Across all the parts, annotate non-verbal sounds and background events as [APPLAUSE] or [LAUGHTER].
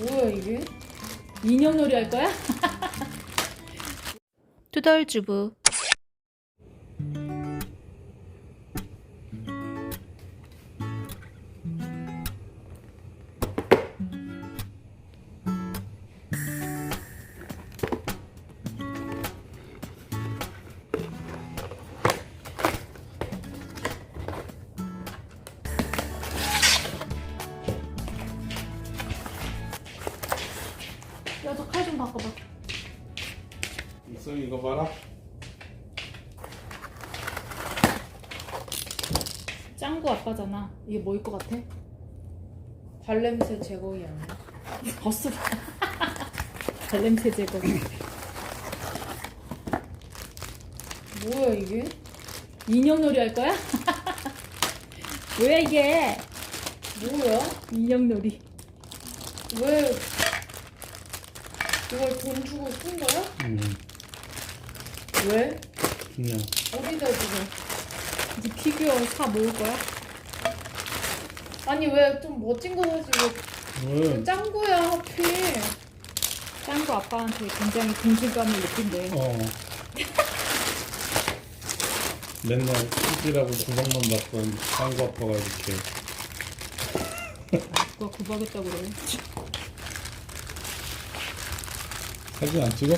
뭐야 이게? 인형놀이 할 거야? [LAUGHS] 투덜 주부 야 저 칼 좀 바꿔봐. 이성이 이거 봐라. 짱구 아빠잖아. 이게 뭐일 것 같아? 발냄새 제거기 아니야? 벗어. [LAUGHS] 발냄새 제거기. 뭐야 이게? 인형놀이 할 거야? [LAUGHS] 뭐야 이게? 뭐야? 인형놀이. 왜 이걸 돈 주고 쓴 거야? 응. 왜? 그냥 어디다 지금? 이제 피규어 사 모을 거야? 아니 왜 좀 멋진 거 사지 왜 왜? 짱구야 하필 짱구 아빠한테 굉장히 동질감을 느낀대 어. 맨날 삐지라고 구박만 받던 상구 아빠가 이렇게 누가 구박했다고 그래 사진 안 찍어?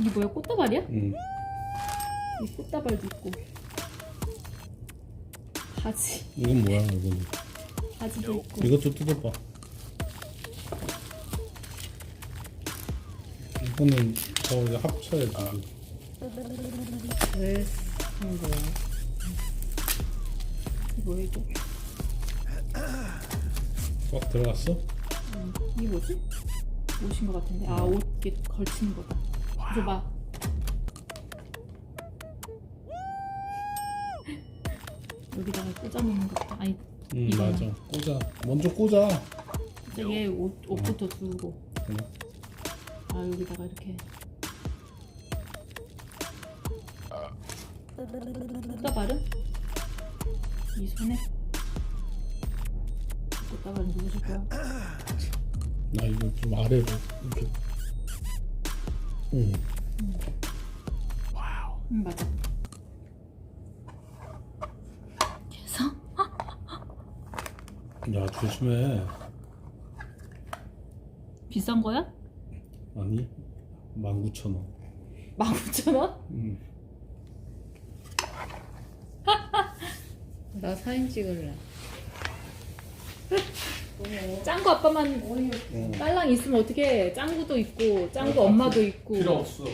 이게 뭐야 꽃다발이야? 응. 이 꽃다발도 있고 바지 이건 뭐야 이건? 바지도 있고 이것도 뜯어봐. 이거는 저 이제 합쳐야지. 거야? 뭐야 이게? 꽉 들어갔어? 이게 뭐지? 옷인 것 같은데 아 옷 이게 걸치는 거다 줘봐 [LAUGHS] 여기다가 꽂아놓는 것 같다 아니 응 이거는. 맞아. 꽂아. 먼저 꽂아. 얘 옷, 옷부터 두고 응. 아 여기다가 이렇게 꽃다발은? 이 손에 꽃다발은 누구 줄 거야? [LAUGHS] 나 이거 좀 아래로 이렇게. 응. 응 맞아 그래서 야 조심해. 비싼 거야? 아니 19,000원. 19,000원? 응. [LAUGHS] 나 사진 찍을래 짱구 아빠만 응. 딸랑 있으면 어떻게 짱구도 있고 짱구 엄마도 있고 필요 없어.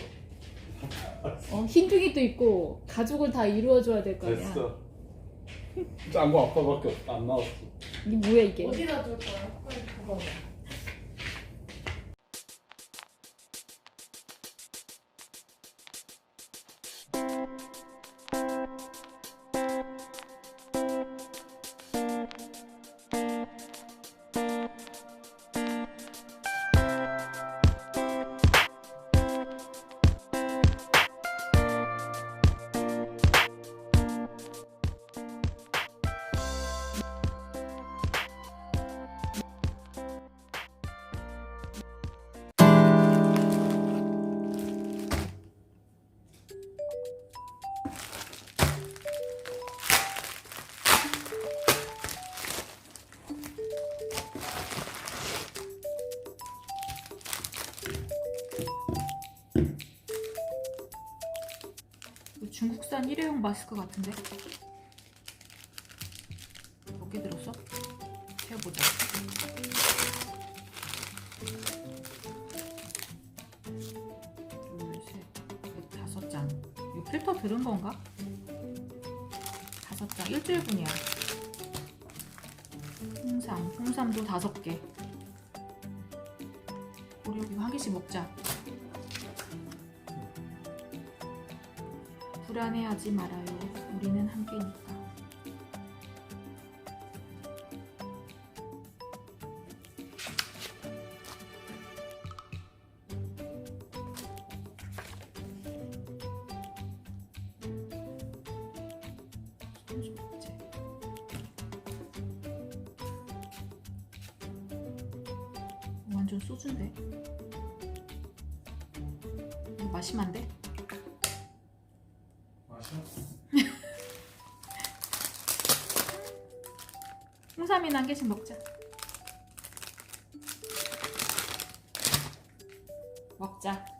어, 흰둥이도 있고 가족을 다 이루어줘야 될 거 아니야 됐어. 짱구 아빠밖에 안 나왔어. 이게 뭐야 이게 어디다 둘 거야? 빨리 그거. 중국산 일회용 마스크 같은데? 몇 개 들었어? 세어보자. 둘셋. 다섯 장. 이거 필터 들은 건가? 다섯 장. 일주일분이야. 홍삼. 홍삼도 다섯 개. 우리 여기 한 개씩 먹자 불안해하지 말아요. 우리는 함께니까. 완전 소주인데. 돼? 마셔? 홍삼이나 한 개씩 먹자. 먹자.